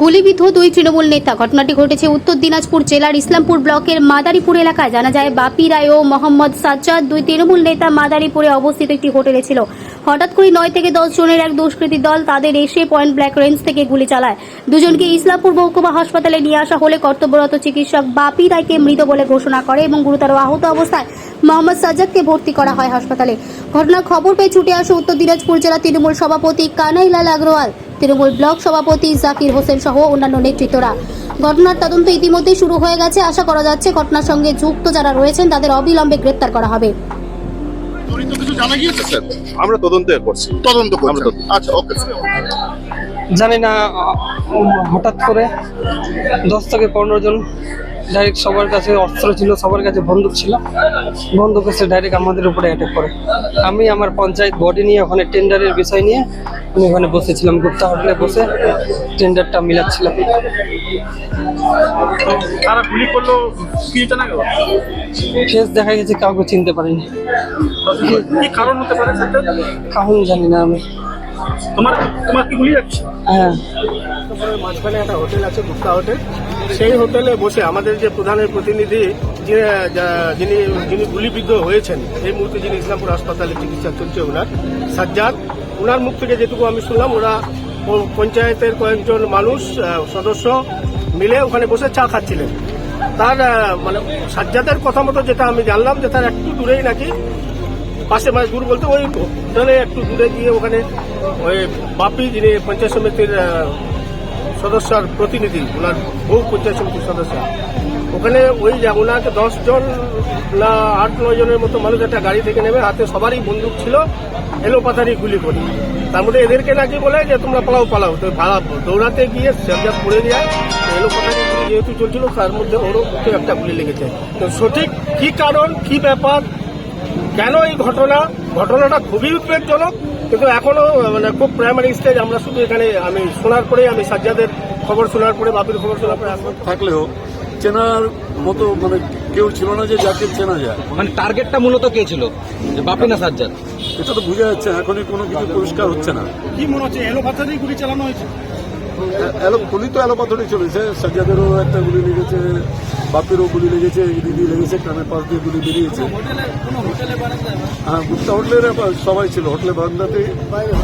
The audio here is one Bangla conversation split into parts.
গুলিবিদ্ধ দুই তৃণমূল নেতা। ঘটনাটি ঘটেছে উত্তর দিনাজপুর জেলার ইসলামপুর ব্লকের মাদারীপুর এলাকায়। জানা যায়, বাপি রায় ও মোহাম্মদ সাজ্জাদ দুই তৃণমূল নেতা মাদারীপুরে অবস্থিত একটি হোটেলে ছিল। হঠাৎ করে নয় থেকে দশ জনের এক দুষ্কৃতী দল তাদের এসে পয়েন্ট ব্ল্যাক রেঞ্জ থেকে গুলি চালায়। দুজনকে ইসলামপুর মহকুমা হাসপাতালে নিয়ে আসা হলে কর্তব্যরত চিকিৎসক বাপি রায়কে মৃত বলে ঘোষণা করে এবং গুরুতর আহত অবস্থায় মোহাম্মদ সাজ্জাদকে ভর্তি করা হয় হাসপাতালে। ঘটনার খবর পেয়ে ছুটে আসে উত্তর দিনাজপুর জেলা তৃণমূল সভাপতি কানাইলাল আগরওয়াল। তৃণমূল ব্লক সভাপতি জাকির হোসেন সহ অন্যান্য নেতৃত্বরা। ঘটনার তদন্ত ইতিমধ্যেই শুরু হয়ে গেছে। আশা করা যাচ্ছে ঘটনার সঙ্গে যুক্ত যারা রয়েছেন তাদের অবিলম্বে গ্রেপ্তার করা হবে। তদন্ত কিছু জানা গিয়েছে স্যার? আমরা তদন্ত করছি। তদন্ত আমরা করছেন তদন্ত- আচ্ছা ওকে জানি না হঠাৎ করে দশ থেকে পনেরো জন ডাইরেক্ট সবার কাছে অস্ত্র ছিল সবার কাছে বন্দুক ছিল। বন্দুক এসে ডাইরেক্ট আমাদের উপরে অ্যাটাক করে। আমি আমার পঞ্চায়েত বডি নিয়ে ওখানে টেন্ডারের বিষয় নিয়ে আমি ওখানে বসেছিলাম গুপ্তা হোটেলে বসে টেন্ডারটা মিলাচ্ছিলাম। তারা গুলি করল কি জানা গেল? ফেস দেখা গেছে কাউকে চিনতে পারিনি। কি কারণ হতে পারে কারণ জানি না আমি। তোমার তোমার কি গুলি যাচ্ছে? হ্যাঁ। মাঝখানে একটা হোটেল আছে গুপ্তা হোটেল। সেই হোটেলে বসে আমাদের যে প্রধানের প্রতিনিধি যে যিনি যিনি গুলিবিদ্ধ হয়েছেন এই মুহূর্তে যিনি ইসলামপুর হাসপাতালে চিকিৎসা চলছে ওনার সাজ্জাদ। ওনার মুখ থেকে যেটুকু আমি শুনলাম ওরা প- পঞ্চায়েতের কয়েকজন মানুষ সদস্য মিলে ওখানে বসে চা খাচ্ছিলেন। তার মানে সাজ্জাদের কথা মতো যেটা আমি জানলাম যে তার একটু দূরেই নাকি পাশে মানে দূর বলতে ওই হোটেলে একটু দূরে গিয়ে ওখানে ওই বাপি যিনি পঞ্চায়েত সমিতির সদস্যর প্রতিনিধি, ওনার বহু পঞ্চায়েত সমিতির সদস্য। ওখানে ওই ওনাকে দশজন না আট, নয় জনের মতো মানুষ একটা গাড়ি থেকে নেমে হাতে সবারই বন্দুক ছিল এলো পাথারি গুলি করি। তার মধ্যে এদেরকে নাকি বলে যে, তোমরা পালাও পালাও। তো ভাড়া দৌড়াতে গিয়ে সেবজাত পড়ে যায়। এলো পাথারি যেহেতু চলছিল, তার মধ্যে ওরও একটা গুলি লেগেছে। তো সঠিক কি কারণ, কি ব্যাপার কেন এই ঘটনা? ঘটনাটা খুবই উদ্বেগজনক কিন্তু এখনও মানে খুব প্রাইমারি স্টেজ আমরা শুধু এখানে আমি শোনার পরে আমি সাজ্জাদের খবর শোনার পরে বাপির খবর শোনার পরে আসব। থাকলেও চেনার মতো মানে কেউ ছিল না যে যাকে চেনা যায়। মানে টার্গেটটা মূলত কে ছিল? যে বাপি না সাজ্জাদ? এটা তো বোঝা যাচ্ছে না, এখনই কোনো কিছু পরিষ্কার হচ্ছে না। কি মনে হচ্ছে? এলো পাথারেই গুলি চালানো হয়েছে? গুলি তো এলোপাথরি চলেছে। সাজ্জাদেরও একটা গুলি লেগেছে বাপেরও গুলি লেগেছে দিদি লেগেছে, কানের পাশ দিয়ে গুলি বেরিয়েছে। হ্যাঁ গুপ্তা হোটেলের সবাই ছিল হোটেলে বারান্দাতে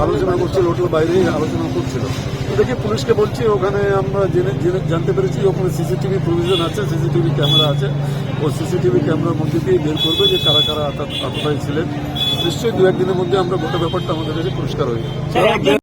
আলোচনা করছিল হোটেলের বাইরে আলোচনা করছিল। দেখি পুলিশকে বলছি, ওখানে আমরা জেনে জেনে জানতে পেরেছি, ওখানে সিসিটিভি প্রভিশন আছে, সিসিটিভি ক্যামেরা আছে। ও সিসিটিভি ক্যামেরার মধ্যে দিয়ে বের করবে যে কারা কারা আততায় ছিলেন। নিশ্চয়ই দু একদিনের মধ্যে আমরা গোটা ব্যাপারটা আমাদের কাছে পরিষ্কার হয়ে